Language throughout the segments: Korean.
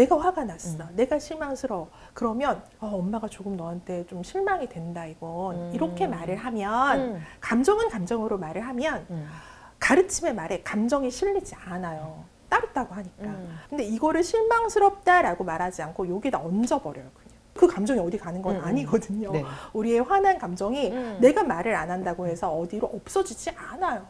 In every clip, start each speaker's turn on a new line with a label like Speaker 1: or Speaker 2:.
Speaker 1: 내가 화가 났어. 내가 실망스러워. 그러면 어, 엄마가 조금 너한테 좀 실망이 된다 이건
Speaker 2: 음.
Speaker 1: 이렇게 말을 하면
Speaker 2: 음.
Speaker 1: 감정은 감정으로 말을 하면
Speaker 2: 음.
Speaker 1: 가르침의 말에 감정이 실리지 않아요. 따르다고 하니까.
Speaker 2: 음.
Speaker 1: 근데 이거를 실망스럽다라고 말하지 않고 여기다 얹어버려요. 그 감정이 어디 가는 건
Speaker 2: 음, 음.
Speaker 1: 아니거든요.
Speaker 2: 네.
Speaker 1: 우리의 화난 감정이
Speaker 2: 음.
Speaker 1: 내가 말을 안 한다고 해서 어디로 없어지지 않아요.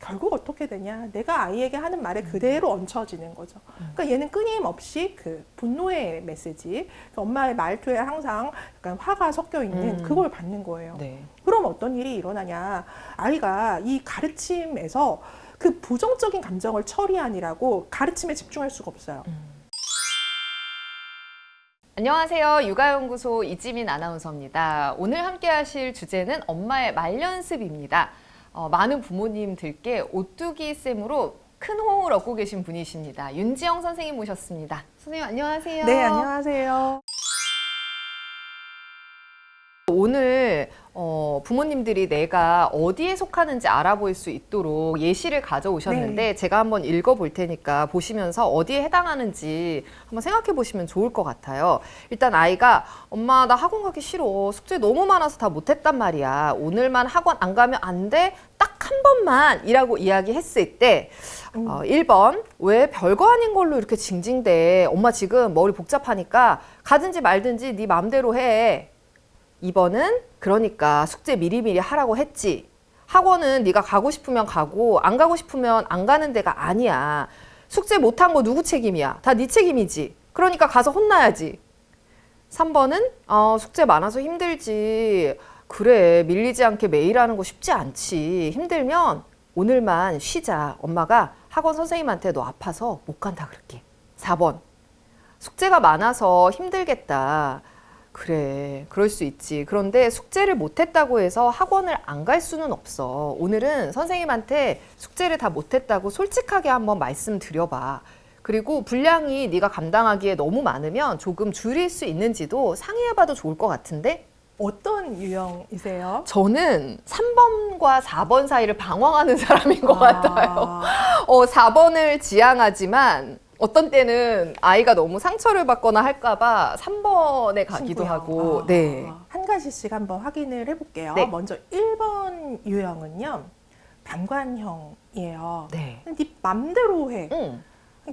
Speaker 1: 결국 어떻게 되냐? 내가 아이에게 하는 말에 그대로 얹혀지는 거죠. 그러니까 얘는 끊임없이 그 분노의 메시지, 그 엄마의 말투에 항상 약간 화가 섞여 있는
Speaker 2: 음.
Speaker 1: 그걸 받는 거예요.
Speaker 2: 네.
Speaker 1: 그럼 어떤 일이 일어나냐? 아이가 이 가르침에서 그 부정적인 감정을 처리하느라고 가르침에 집중할 수가 없어요.
Speaker 2: 안녕하세요. 육아연구소 이지민 아나운서입니다. 오늘 함께 하실 주제는 엄마의 말연습입니다. 어, 많은 부모님들께 오뚜기 쌤으로 큰 호응을 얻고 계신 분이십니다. 윤지영 선생님 모셨습니다. 선생님 안녕하세요.
Speaker 1: 네, 안녕하세요.
Speaker 2: 오늘 어, 부모님들이 내가 어디에 속하는지 알아볼 수 있도록 예시를 가져오셨는데
Speaker 1: 네.
Speaker 2: 제가 한번 읽어볼 테니까 보시면서 어디에 해당하는지 한번 생각해 보시면 좋을 것 같아요. 일단 아이가 엄마 나 학원 가기 싫어 숙제 너무 많아서 다 못했단 말이야 오늘만 학원 안 가면 안 돼 딱 한 번만 이라고 이야기했을 때
Speaker 1: 음.
Speaker 2: 어, 1번 왜 별거 아닌 걸로 이렇게 징징대 엄마 지금 머리 복잡하니까 가든지 말든지 네 맘대로 해 2번은 그러니까 숙제 미리미리 하라고 했지. 학원은 네가 가고 싶으면 가고 안 가고 싶으면 안 가는 데가 아니야. 숙제 못한 거 누구 책임이야? 다 네 책임이지. 그러니까 가서 혼나야지. 3번은 어, 숙제 많아서 힘들지. 그래 밀리지 않게 매일 하는 거 쉽지 않지. 힘들면 오늘만 쉬자. 엄마가 학원 선생님한테 너 아파서 못 간다 그럴게. 4번 숙제가 많아서 힘들겠다. 그래, 그럴 수 있지. 그런데 숙제를 못했다고 해서 학원을 안 갈 수는 없어. 오늘은 선생님한테 숙제를 다 못했다고 솔직하게 한번 말씀드려봐. 그리고 분량이 네가 감당하기에 너무 많으면 조금 줄일 수 있는지도 상의해봐도 좋을 것 같은데?
Speaker 1: 어떤 유형이세요?
Speaker 2: 저는 3번과 4번 사이를 방황하는 사람인 것 같아요.
Speaker 1: 아,
Speaker 2: 어, 4번을 지향하지만 어떤 때는 아이가 너무 상처를 받거나 할까봐 3번에 가기도
Speaker 1: 친구요.
Speaker 2: 하고,
Speaker 1: 아,
Speaker 2: 네.
Speaker 1: 한 가지씩 한번 확인을 해볼게요.
Speaker 2: 네.
Speaker 1: 먼저 1번 유형은요, 방관형이에요.
Speaker 2: 네.
Speaker 1: 네 맘대로 해.
Speaker 2: 응.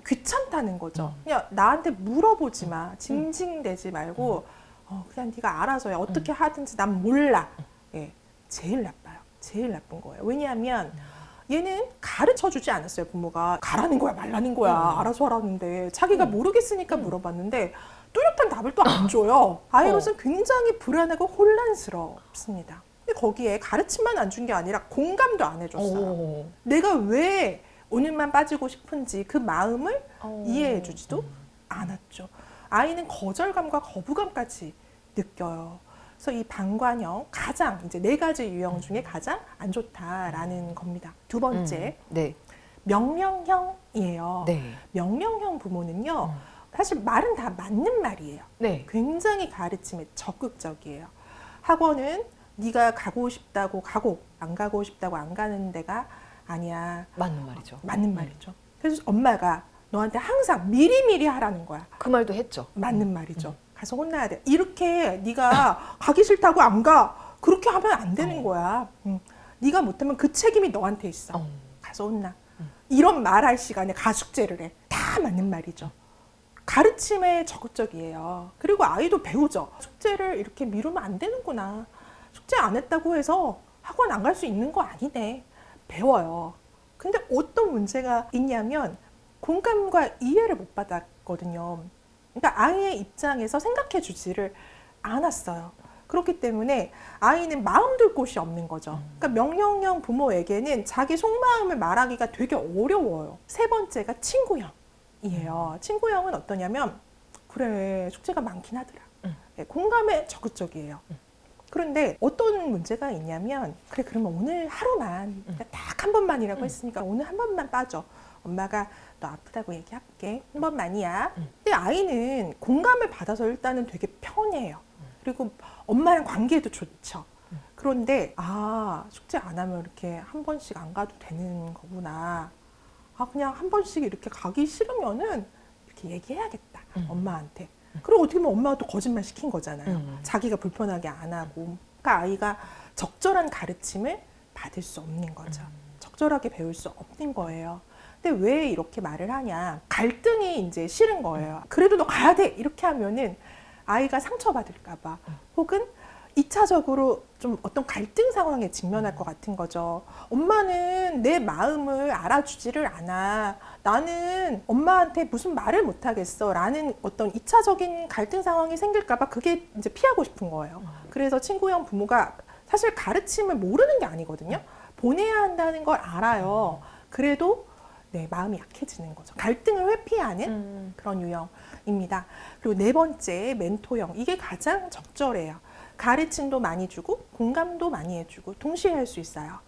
Speaker 1: 귀찮다는 거죠.
Speaker 2: 음.
Speaker 1: 그냥 나한테 물어보지 마. 징징대지 말고 어, 그냥 네가 알아서 해. 어떻게 하든지 난 몰라. 예, 제일 나빠요. 제일 나쁜 거예요. 왜냐하면 얘는 가르쳐 주지 않았어요. 부모가 가라는 거야, 말라는 거야,
Speaker 2: 음.
Speaker 1: 알아서 하라는데 자기가
Speaker 2: 음.
Speaker 1: 모르겠으니까
Speaker 2: 음.
Speaker 1: 물어봤는데 뚜렷한 답을 또 안 줘요. 아이로서 굉장히 불안하고 혼란스럽습니다. 근데 거기에 가르침만 안 준 게 아니라 공감도 안 해줬어요.
Speaker 2: 오.
Speaker 1: 내가 왜 오늘만 빠지고 싶은지 그 마음을
Speaker 2: 어.
Speaker 1: 이해해주지도 않았죠. 아이는 거절감과 거부감까지 느껴요. 그래서 이 방관형 가장 이제 네 가지 유형 중에 가장 안 좋다라는 겁니다. 두 번째
Speaker 2: 음. 네.
Speaker 1: 명령형이에요.
Speaker 2: 네.
Speaker 1: 명령형 부모는요.
Speaker 2: 음.
Speaker 1: 사실 말은 다 맞는 말이에요.
Speaker 2: 네.
Speaker 1: 굉장히 가르침에 적극적이에요. 학원은 네가 가고 싶다고 가고 안 가고 싶다고 안 가는 데가 아니야.
Speaker 2: 맞는 말이죠.
Speaker 1: 맞는 말이죠. 그래서 엄마가 너한테 항상 미리미리 하라는 거야.
Speaker 2: 그 말도 했죠.
Speaker 1: 맞는 말이죠. 가서 혼나야 돼. 이렇게 네가 가기 싫다고 안 가. 그렇게 하면 안 되는
Speaker 2: 어.
Speaker 1: 거야. 응. 네가 못하면 그 책임이 너한테 있어.
Speaker 2: 어.
Speaker 1: 가서 혼나. 이런 말 할 시간에 가숙제를 해. 다 맞는 말이죠. 가르침에 적극적이에요. 그리고 아이도 배우죠. 숙제를 이렇게 미루면 안 되는구나. 숙제 안 했다고 해서 학원 안 갈 수 있는 거 아니네. 배워요. 근데 어떤 문제가 있냐면 공감과 이해를 못 받았거든요. 그러니까 아이의 입장에서 생각해 주지를 않았어요. 그렇기 때문에 아이는 마음 둘 곳이 없는 거죠. 그러니까 명령형 부모에게는 자기 속마음을 말하기가 되게 어려워요. 세 번째가 친구형이에요. 친구형은 어떠냐면 그래 숙제가 많긴 하더라.
Speaker 2: 음.
Speaker 1: 네, 공감에 적극적이에요. 그런데 어떤 문제가 있냐면 그래 그러면 오늘 하루만
Speaker 2: 음.
Speaker 1: 딱한 번만이라고
Speaker 2: 음.
Speaker 1: 했으니까 오늘 한 번만 빠져. 엄마가 너 아프다고 얘기할게. 한 번만이야.
Speaker 2: 음.
Speaker 1: 근데 아이는 공감을 받아서 일단은 되게 편해요. 그리고 엄마랑 관계도 좋죠.
Speaker 2: 음.
Speaker 1: 그런데 아 숙제 안 하면 이렇게 한 번씩 안 가도 되는 거구나. 아 그냥 한 번씩 이렇게 가기 싫으면은 이렇게 얘기해야겠다.
Speaker 2: 음.
Speaker 1: 엄마한테. 그리고 어떻게 보면 엄마가 또 거짓말 시킨 거잖아요.
Speaker 2: 음.
Speaker 1: 자기가 불편하게 안 하고. 그러니까 아이가 적절한 가르침을 받을 수 없는 거죠. 적절하게 배울 수 없는 거예요. 근데 왜 이렇게 말을 하냐? 갈등이 이제 싫은 거예요. 그래도 너 가야 돼! 이렇게 하면은 아이가 상처받을까봐. 혹은 이차적으로 좀 어떤 갈등 상황에 직면할 것 같은 거죠. 엄마는 내 마음을 알아주지를 않아. 나는 엄마한테 무슨 말을 못 하겠어. 라는 어떤 이차적인 갈등 상황이 생길까봐 그게 이제 피하고 싶은 거예요. 그래서 친구형 부모가 사실 가르침을 모르는 게 아니거든요. 보내야 한다는 걸 알아요. 그래도 네, 마음이 약해지는 거죠. 갈등을 회피하는
Speaker 2: 음.
Speaker 1: 그런 유형입니다. 그리고 네 번째 멘토형 이게 가장 적절해요. 가르침도 많이 주고 공감도 많이 해주고 동시에 할 수 있어요.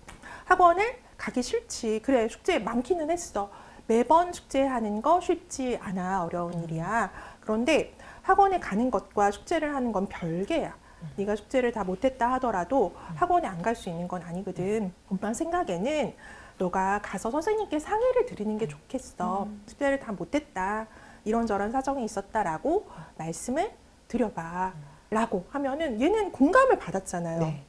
Speaker 1: 학원을 가기 싫지. 그래 숙제 많기는 했어. 매번 숙제하는 거 쉽지 않아 어려운 일이야. 그런데 학원에 가는 것과 숙제를 하는 건 별개야. 네가 숙제를 다 못했다 하더라도 학원에 안 갈 수 있는 건 아니거든. 엄마 생각에는 너가 가서 선생님께 상의를 드리는 게 좋겠어. 숙제를 다 못했다. 이런저런 사정이 있었다라고 말씀을 드려봐. 라고 하면은 얘는 공감을 받았잖아요.
Speaker 2: 네.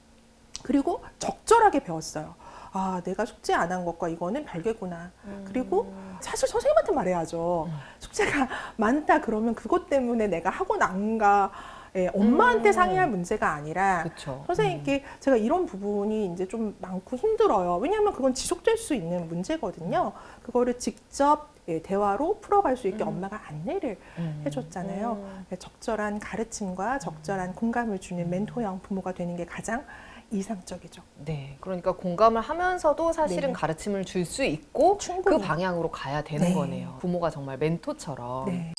Speaker 1: 그리고 적절하게 배웠어요. 아, 내가 숙제 안 한 것과 이거는 별개구나. 그리고 사실 선생님한테 말해야죠.
Speaker 2: 음.
Speaker 1: 숙제가 많다 그러면 그것 때문에 내가 학원 안 가. 예, 엄마한테
Speaker 2: 음.
Speaker 1: 상의할 문제가 아니라
Speaker 2: 그렇죠.
Speaker 1: 선생님께 제가 이런 부분이 이제 좀 많고 힘들어요. 왜냐하면 그건 지속될 수 있는 문제거든요. 그거를 직접 예, 대화로 풀어갈 수 있게
Speaker 2: 음.
Speaker 1: 엄마가 안내를
Speaker 2: 음.
Speaker 1: 해줬잖아요.
Speaker 2: 음.
Speaker 1: 네, 적절한 가르침과 적절한 공감을 주는 멘토형 부모가 되는 게 가장 이상적이죠.
Speaker 2: 네. 그러니까 공감을 하면서도 사실은
Speaker 1: 네.
Speaker 2: 가르침을 줄 수 있고
Speaker 1: 충분히.
Speaker 2: 그 방향으로 가야 되는
Speaker 1: 네.
Speaker 2: 거네요. 부모가 정말 멘토처럼.
Speaker 1: 네.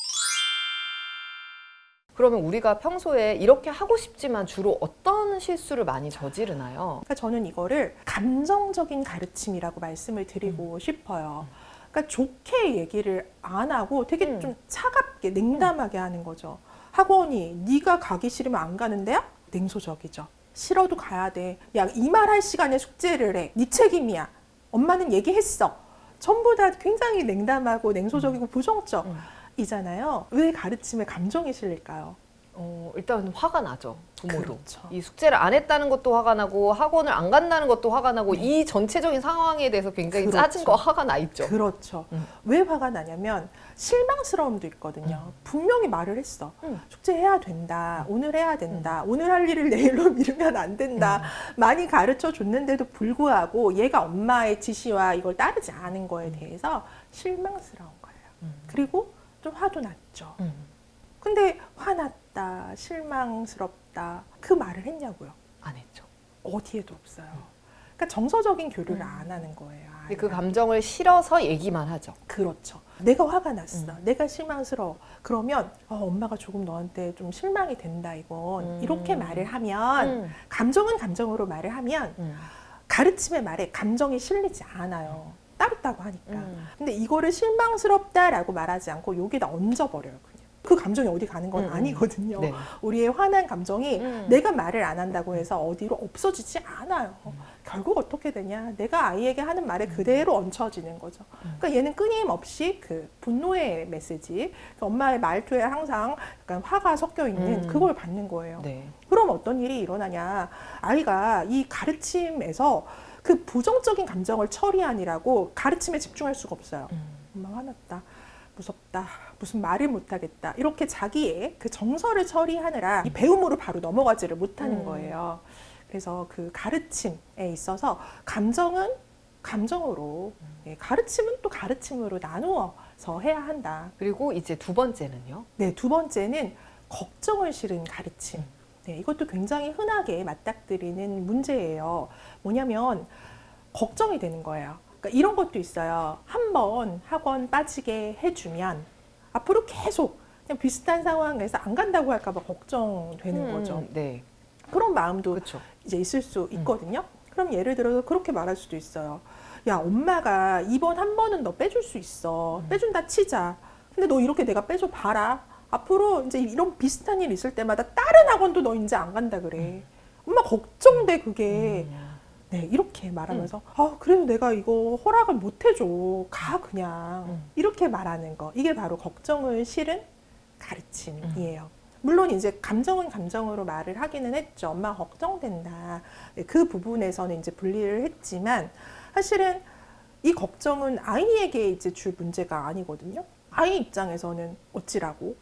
Speaker 2: 그러면 우리가 평소에 이렇게 하고 싶지만 주로 어떤 실수를 많이 저지르나요?
Speaker 1: 그러니까 저는 이거를 감정적인 가르침이라고 말씀을 드리고 싶어요. 그러니까 좋게 얘기를 안 하고 되게
Speaker 2: 음.
Speaker 1: 좀 차갑게 냉담하게 하는 거죠. 학원이 네가 가기 싫으면 안 가는데요? 냉소적이죠. 싫어도 가야 돼. 야, 이 말 할 시간에 숙제를 해. 네 책임이야. 엄마는 얘기했어. 전부 다 굉장히 냉담하고 냉소적이고 부정적.
Speaker 2: 음.
Speaker 1: 이잖아요. 왜 가르침에 감정이 실릴까요?
Speaker 2: 어, 일단 화가 나죠. 부모도.
Speaker 1: 그렇죠.
Speaker 2: 이 숙제를 안 했다는 것도 화가 나고 학원을 안 간다는 것도 화가 나고 이 전체적인 상황에 대해서 굉장히
Speaker 1: 네. 그렇죠.
Speaker 2: 짜증과 화가 나 있죠.
Speaker 1: 그렇죠.
Speaker 2: 음.
Speaker 1: 왜 화가 나냐면 실망스러움도 있거든요. 분명히 말을 했어.
Speaker 2: 음.
Speaker 1: 숙제 해야 된다. 오늘 해야 된다. 오늘 할 일을 내일로 미루면 안 된다. 많이 가르쳐 줬는데도 불구하고 얘가 엄마의 지시와 이걸 따르지 않은 거에 대해서 실망스러운 거예요.
Speaker 2: 음.
Speaker 1: 그리고 좀 화도 났죠.
Speaker 2: 음.
Speaker 1: 근데 화났다, 실망스럽다 그 말을 했냐고요.
Speaker 2: 안 했죠.
Speaker 1: 어디에도 없어요. 그러니까 정서적인 교류를 안 하는 거예요.
Speaker 2: 음. 근데 그
Speaker 1: 아이가.
Speaker 2: 감정을 실어서 얘기만 하죠.
Speaker 1: 그렇죠. 내가 화가 났어.
Speaker 2: 음.
Speaker 1: 내가 실망스러워. 그러면 어, 엄마가 조금 너한테 좀 실망이 된다 이건
Speaker 2: 음.
Speaker 1: 이렇게 말을 하면
Speaker 2: 음.
Speaker 1: 감정은 감정으로 말을 하면
Speaker 2: 음.
Speaker 1: 가르침의 말에 감정이 실리지 않아요. 따로따로 하니까.
Speaker 2: 음.
Speaker 1: 근데 이거를 실망스럽다라고 말하지 않고 여기다 얹어버려요. 그냥. 그 감정이 어디 가는 건
Speaker 2: 음, 음.
Speaker 1: 아니거든요.
Speaker 2: 네.
Speaker 1: 우리의 화난 감정이
Speaker 2: 음.
Speaker 1: 내가 말을 안 한다고 해서 어디로 없어지지 않아요. 결국 어떻게 되냐? 내가 아이에게 하는 말에 그대로 얹혀지는 거죠. 그러니까 얘는 끊임없이 그 분노의 메시지, 그 엄마의 말투에 항상 약간 화가 섞여 있는
Speaker 2: 음.
Speaker 1: 그걸 받는 거예요.
Speaker 2: 네.
Speaker 1: 그럼 어떤 일이 일어나냐? 아이가 이 가르침에서 그 부정적인 감정을 처리하느라고 가르침에 집중할 수가 없어요.
Speaker 2: 음.
Speaker 1: 엄마 화났다. 무섭다. 무슨 말을 못하겠다. 이렇게 자기의 그 정서를 처리하느라 이 배움으로 바로 넘어가지를 못하는
Speaker 2: 음.
Speaker 1: 거예요. 그래서 그 가르침에 있어서 감정은 감정으로, 예, 가르침은 또 가르침으로 나누어서 해야 한다.
Speaker 2: 그리고 이제 두 번째는요.
Speaker 1: 네, 두 번째는 걱정을 실은 가르침. 네, 이것도 굉장히 흔하게 맞닥뜨리는 문제예요. 뭐냐면 걱정이 되는 거예요. 그러니까 이런 것도 있어요. 한 번 학원 빠지게 해주면 앞으로 계속 그냥 비슷한 상황에서 안 간다고 할까봐 걱정되는
Speaker 2: 음,
Speaker 1: 거죠.
Speaker 2: 네.
Speaker 1: 그런 마음도
Speaker 2: 그렇죠.
Speaker 1: 이제 있을 수 있거든요. 그럼 예를 들어서 그렇게 말할 수도 있어요. 야, 엄마가 이번 한 번은 너 빼줄 수 있어. 빼준다 치자. 근데 너 이렇게 내가 빼줘 봐라. 앞으로 이제 이런 비슷한 일 있을 때마다 다른 학원도 너 이제 안 간다 그래. 엄마 걱정돼 그게. 네, 이렇게 말하면서 아, 그래도 내가 이거 허락을 못 해줘. 가 그냥.
Speaker 2: 음.
Speaker 1: 이렇게 말하는 거. 이게 바로 걱정을 실은 가르침이에요. 물론 이제 감정은 감정으로 말을 하기는 했죠. 엄마 걱정된다. 네, 그 부분에서는 이제 분리를 했지만 사실은 이 걱정은 아이에게 이제 줄 문제가 아니거든요. 아이 입장에서는 어찌라고?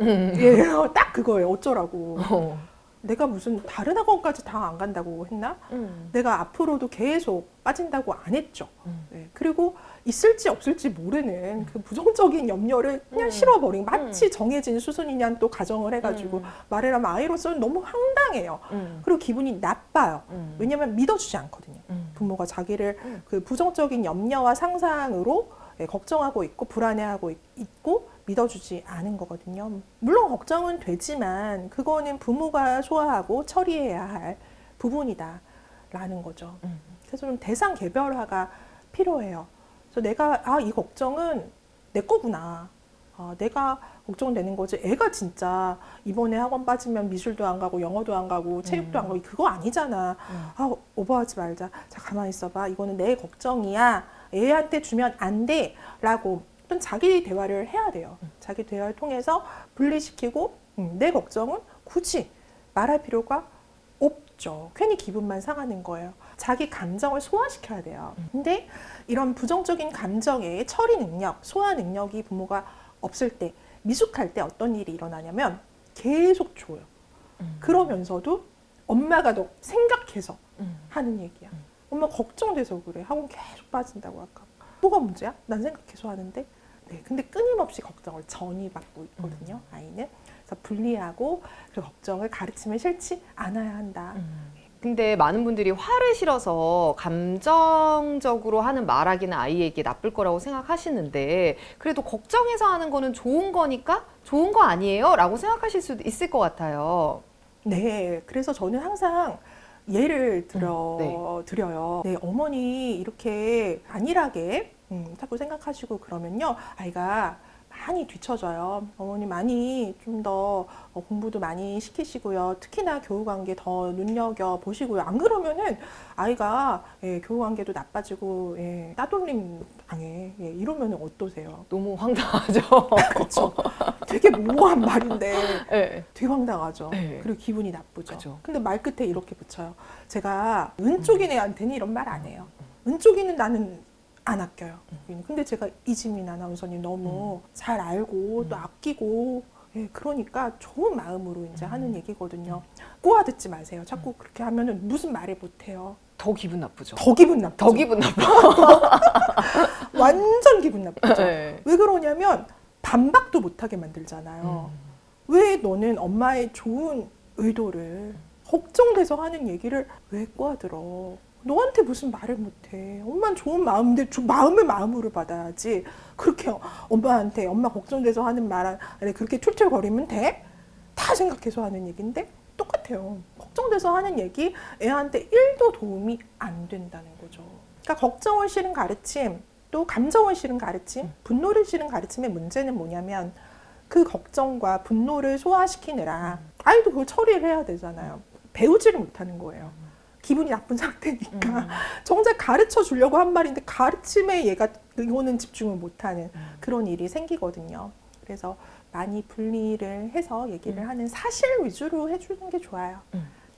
Speaker 2: 음.
Speaker 1: 예, 딱 그거예요. 어쩌라고.
Speaker 2: 어.
Speaker 1: 내가 무슨 다른 학원까지 다 안 간다고 했나?
Speaker 2: 음.
Speaker 1: 내가 앞으로도 계속 빠진다고 안 했죠.
Speaker 2: 음.
Speaker 1: 네, 그리고 있을지 없을지 모르는 그 부정적인 염려를 그냥
Speaker 2: 음.
Speaker 1: 실어버린 마치 정해진 수순이냐 또 가정을 해가지고
Speaker 2: 음.
Speaker 1: 말을 하면 아이로서는 너무 황당해요.
Speaker 2: 음.
Speaker 1: 그리고 기분이 나빠요.
Speaker 2: 음.
Speaker 1: 왜냐면 믿어주지 않거든요.
Speaker 2: 음.
Speaker 1: 부모가 자기를
Speaker 2: 음.
Speaker 1: 그 부정적인 염려와 상상으로 예, 걱정하고 있고 불안해하고 있- 있고 믿어주지 않은 거거든요. 물론 걱정은 되지만 그거는 부모가 소화하고 처리해야 할 부분이다라는 거죠.
Speaker 2: 음.
Speaker 1: 그래서 좀 대상 개별화가 필요해요. 그래서 내가 아 이 걱정은 내 거구나. 아, 내가 걱정되는 거지. 애가 진짜 이번에 학원 빠지면 미술도 안 가고 영어도 안 가고 체육도 안 가고 그거 아니잖아.
Speaker 2: 음.
Speaker 1: 아 오버하지 말자. 자 가만히 있어봐. 이거는 내 걱정이야. 애한테 주면 안 돼.라고 좀 자기 대화를 해야 돼요. 자기 대화를 통해서 분리시키고 음, 내 걱정은 굳이 말할 필요가 없죠. 괜히 기분만 상하는 거예요. 자기 감정을 소화시켜야 돼요. 근데 이런 부정적인 감정의 처리 능력, 소화 능력이 부모가 없을 때, 미숙할 때 어떤 일이 일어나냐면 계속 줘요.
Speaker 2: 음.
Speaker 1: 그러면서도 엄마가 너 생각해서
Speaker 2: 음.
Speaker 1: 하는 얘기야. 엄마 걱정돼서 그래. 학원 계속 빠진다고 아까. 뭐가 문제야? 난 생각해서 하는데. 네, 근데 끊임없이 걱정을 전이 받고 있거든요. 아이는. 그래서 분리하고 그 걱정을 가르침에 싫지 않아야 한다.
Speaker 2: 음. 근데 많은 분들이 화를 실어서 감정적으로 하는 말하기는 아이에게 나쁠 거라고 생각하시는데 그래도 걱정해서 하는 거는 좋은 거니까 좋은 거 아니에요? 라고 생각하실 수도 있을 것 같아요.
Speaker 1: 네, 그래서 저는 항상 예를 들어
Speaker 2: 음,
Speaker 1: 드려요. 네, 어머니 이렇게 안일하게 음, 자꾸 생각하시고 그러면요, 아이가 많이 뒤처져요. 어머니 많이 좀 더 공부도 많이 시키시고요. 특히나 교우 관계 더 눈여겨 보시고요. 안 그러면은 아이가 예, 교우 관계도 나빠지고 예, 따돌림 당해. 예, 이러면 어떠세요?
Speaker 2: 너무 황당하죠.
Speaker 1: 그렇죠. 되게 모호한 말인데
Speaker 2: 네.
Speaker 1: 되게 황당하죠.
Speaker 2: 네.
Speaker 1: 그리고 기분이 나쁘죠.
Speaker 2: 그죠.
Speaker 1: 근데 말 끝에 이렇게 붙여요. 제가 은쪽인 애한테는 이런 말 안 해요. 은쪽이는 나는 안 아껴요. 근데 제가 이지민 아나운서님 너무 잘 알고 또 아끼고 예, 그러니까 좋은 마음으로 이제 하는 얘기거든요. 꼬아 듣지 마세요. 자꾸 그렇게 하면은 무슨 말을 못 해요.
Speaker 2: 더 기분 나쁘죠.
Speaker 1: 더 기분 나쁘죠.
Speaker 2: 더 기분 나빠.
Speaker 1: 완전 기분 나쁘죠.
Speaker 2: 네.
Speaker 1: 왜 그러냐면 반박도 못하게 만들잖아요. 왜 너는 엄마의 좋은 의도를 걱정돼서 하는 얘기를 왜 꼬아들어? 너한테 무슨 말을 못해. 엄마는 좋은 마음인데 조- 마음을 마음으로 받아야지. 그렇게 엄마한테 엄마 걱정돼서 하는 말 안에 그렇게 툴툴거리면 돼? 다 생각해서 하는 얘기인데 똑같아요. 걱정돼서 하는 얘기 애한테 1도 도움이 안 된다는 거죠. 그러니까 걱정을 실은 가르침, 또 감정을 실은 가르침, 분노를 실은 가르침의 문제는 뭐냐면 그 걱정과 분노를 소화시키느라 아이도 그걸 처리를 해야 되잖아요. 배우지를 못하는 거예요. 기분이 나쁜 상태니까 정작 가르쳐 주려고 한 말인데 가르침에 얘가 이거는 집중을 못하는 그런 일이 생기거든요. 그래서 많이 분리를 해서 얘기를 하는 사실 위주로 해주는 게 좋아요.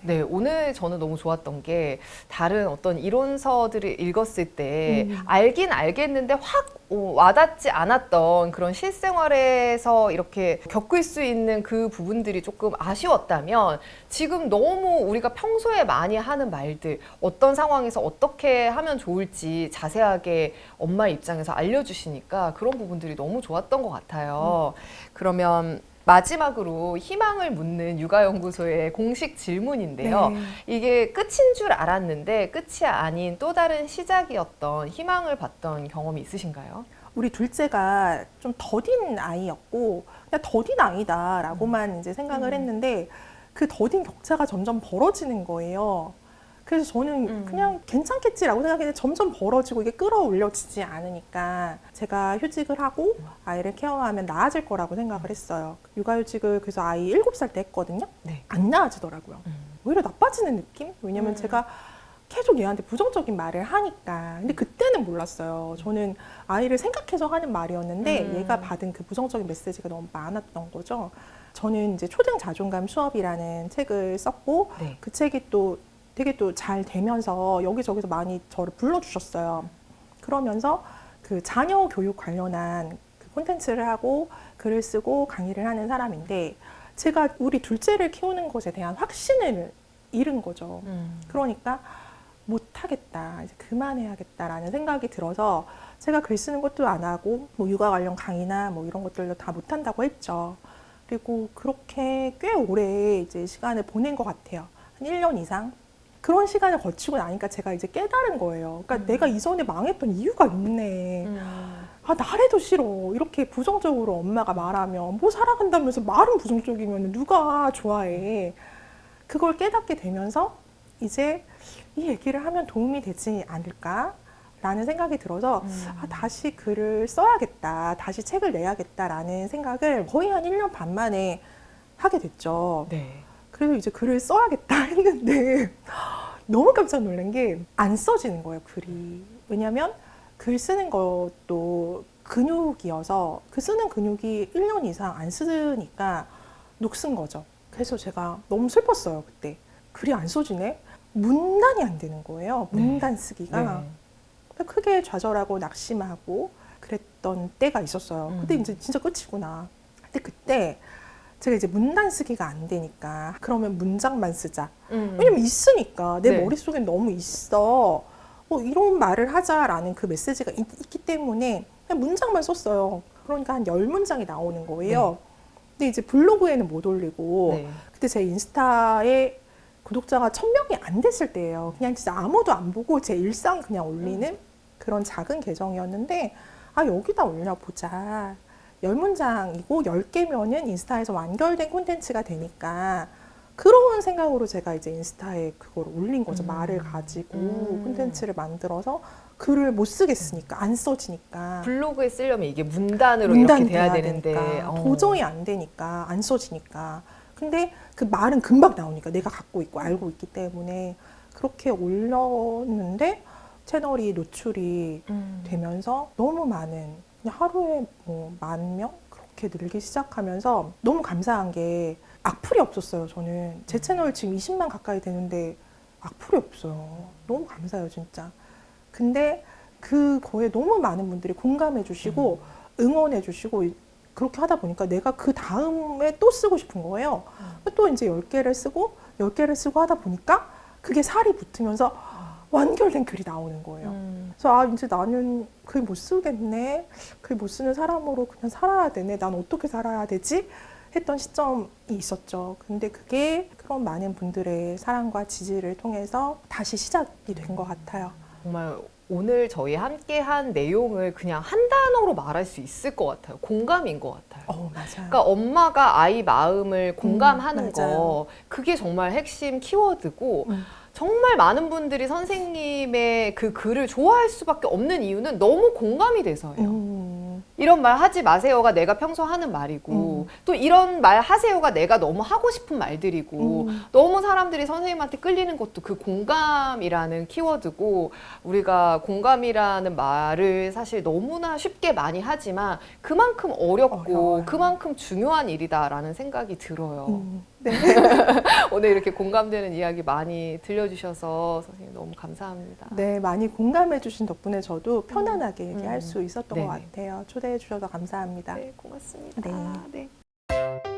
Speaker 2: 네, 오늘 저는 너무 좋았던 게 다른 어떤 이론서들을 읽었을 때
Speaker 1: 음.
Speaker 2: 알긴 알겠는데 확 어, 와닿지 않았던 그런 실생활에서 이렇게 겪을 수 있는 그 부분들이 조금 아쉬웠다면 지금 너무 우리가 평소에 많이 하는 말들 어떤 상황에서 어떻게 하면 좋을지 자세하게 엄마 입장에서 알려주시니까 그런 부분들이 너무 좋았던 것 같아요. 그러면 마지막으로 희망을 묻는 육아연구소의 공식 질문인데요.
Speaker 1: 네.
Speaker 2: 이게 끝인 줄 알았는데 끝이 아닌 또 다른 시작이었던 희망을 봤던 경험이 있으신가요?
Speaker 1: 우리 둘째가 좀 더딘 아이였고 그냥 더딘 아이다라고만 이제 생각을 했는데 그 더딘 격차가 점점 벌어지는 거예요. 그래서 저는
Speaker 2: 음.
Speaker 1: 그냥 괜찮겠지라고 생각했는데 점점 벌어지고 이게 끌어올려지지 않으니까 제가 휴직을 하고 아이를 케어하면 나아질 거라고 생각을 했어요. 육아휴직을 그래서 아이 7살 때 했거든요.
Speaker 2: 네.
Speaker 1: 안 나아지더라고요.
Speaker 2: 음.
Speaker 1: 오히려 나빠지는 느낌? 왜냐면
Speaker 2: 음.
Speaker 1: 제가 계속 얘한테 부정적인 말을 하니까. 근데 그때는 몰랐어요. 저는 아이를 생각해서 하는 말이었는데
Speaker 2: 음.
Speaker 1: 얘가 받은 그 부정적인 메시지가 너무 많았던 거죠. 저는 이제 초등 자존감 수업이라는 책을 썼고
Speaker 2: 네.
Speaker 1: 그 책이 또 되게 또 잘 되면서 여기저기서 많이 저를 불러주셨어요. 그러면서 그 자녀 교육 관련한 그 콘텐츠를 하고 글을 쓰고 강의를 하는 사람인데 제가 우리 둘째를 키우는 것에 대한 확신을 잃은 거죠.
Speaker 2: 음.
Speaker 1: 그러니까 못하겠다, 이제 그만해야겠다라는 생각이 들어서 제가 글 쓰는 것도 안 하고 뭐 육아 관련 강의나 뭐 이런 것들도 다 못한다고 했죠. 그리고 그렇게 꽤 오래 이제 시간을 보낸 것 같아요. 한 1년 이상. 그런 시간을 거치고 나니까 제가 이제 깨달은 거예요. 그러니까
Speaker 2: 음.
Speaker 1: 내가 이전에 망했던 이유가 있네.
Speaker 2: 음.
Speaker 1: 아, 나래도 싫어. 이렇게 부정적으로 엄마가 말하면, 뭐 살아간다면서 말은 부정적이면 누가 좋아해. 그걸 깨닫게 되면서 이제 이 얘기를 하면 도움이 되지 않을까? 라는 생각이 들어서
Speaker 2: 음.
Speaker 1: 아, 다시 글을 써야겠다. 다시 책을 내야겠다라는 생각을 거의 한 1년 반 만에 하게 됐죠.
Speaker 2: 네.
Speaker 1: 그래서 이제 글을 써야겠다 했는데 너무 깜짝 놀란 게 안 써지는 거예요, 글이. 왜냐면 글 쓰는 것도 근육이어서 그 쓰는 근육이 1년 이상 안 쓰니까 녹슨 거죠. 그래서 제가 너무 슬펐어요, 그때. 글이 안 써지네? 문단이 안 되는 거예요, 문단 쓰기가.
Speaker 2: 네.
Speaker 1: 크게 좌절하고 낙심하고 그랬던 때가 있었어요.
Speaker 2: 음.
Speaker 1: 근데 이제 진짜 끝이구나. 근데 그때 제가 이제 문단 쓰기가 안 되니까 그러면 문장만 쓰자.
Speaker 2: 음.
Speaker 1: 왜냐면 있으니까 내
Speaker 2: 네.
Speaker 1: 머릿속에 너무 있어. 어, 이런 말을 하자라는 그 메시지가 있, 기 때문에 그냥 문장만 썼어요. 그러니까 한 열 문장이 나오는 거예요. 근데 이제 블로그에는 못 올리고
Speaker 2: 네.
Speaker 1: 그때 제 인스타에 구독자가 천 명이 안 됐을 때예요. 그냥 진짜 아무도 안 보고 제 일상 그냥 올리는 그런 작은 계정이었는데 아 여기다 올려보자. 열 문장이고 열 개면은 인스타에서 완결된 콘텐츠가 되니까 그런 생각으로 제가 이제 인스타에 그걸 올린 거죠.
Speaker 2: 음.
Speaker 1: 말을 가지고
Speaker 2: 음.
Speaker 1: 콘텐츠를 만들어서 글을 못 쓰겠으니까 안 써지니까
Speaker 2: 블로그에 쓰려면 이게 문단으로
Speaker 1: 문단
Speaker 2: 이렇게 돼야
Speaker 1: 돼야
Speaker 2: 되는데 어.
Speaker 1: 도저히 안 되니까 안 써지니까 근데 그 말은 금방 나오니까 내가 갖고 있고 알고 있기 때문에 그렇게 올렸는데 채널이 노출이
Speaker 2: 음.
Speaker 1: 되면서 너무 많은 하루에 뭐 만 명? 그렇게 늘기 시작하면서 너무 감사한 게 악플이 없었어요 저는. 제 채널 지금 20만 가까이 되는데 악플이 없어요. 너무 감사해요 진짜. 근데 그거에 너무 많은 분들이 공감해 주시고 응원해 주시고 그렇게 하다 보니까 내가 그 다음에 또 쓰고 싶은 거예요. 또 이제 10개를 쓰고 10개를 쓰고 하다 보니까 그게 살이 붙으면서 완결된 글이 나오는 거예요
Speaker 2: 음.
Speaker 1: 그래서 아 이제 나는 글 못 쓰겠네 글 못 쓰는 사람으로 그냥 살아야 되네 난 어떻게 살아야 되지 했던 시점이 있었죠 근데 그게 그런 많은 분들의 사랑과 지지를 통해서 다시 시작이 된 것 같아요
Speaker 2: 정말 오늘 저희 함께 한 내용을 그냥 한 단어로 말할 수 있을 것 같아요. 공감인 것 같아요.
Speaker 1: 어 맞아요
Speaker 2: 그러니까 엄마가 아이 마음을 공감하는
Speaker 1: 음,
Speaker 2: 거. 그게 정말 핵심 키워드고
Speaker 1: 음.
Speaker 2: 정말 많은 분들이 선생님의 그 글을 좋아할 수밖에 없는 이유는 너무 공감이 돼서예요.
Speaker 1: 음,
Speaker 2: 이런 말 하지 마세요가 내가 평소 하는 말이고
Speaker 1: 음.
Speaker 2: 또 이런 말 하세요가 내가 너무 하고 싶은 말들이고
Speaker 1: 음.
Speaker 2: 너무 사람들이 선생님한테 끌리는 것도 그 공감이라는 키워드고 우리가 공감이라는 말을 사실 너무나 쉽게 많이 하지만 그만큼 어렵고
Speaker 1: 어려워요.
Speaker 2: 그만큼 중요한 일이다라는 생각이 들어요.
Speaker 1: 음.
Speaker 2: 오늘 이렇게 공감되는 이야기 많이 들려주셔서 선생님 너무 감사합니다.
Speaker 1: 네, 많이 공감해 주신 덕분에 저도 편안하게 얘기할
Speaker 2: 음.
Speaker 1: 수 있었던
Speaker 2: 네네.
Speaker 1: 것 같아요. 초대해 주셔서 감사합니다.
Speaker 2: 네, 고맙습니다.
Speaker 1: 네.
Speaker 2: 네.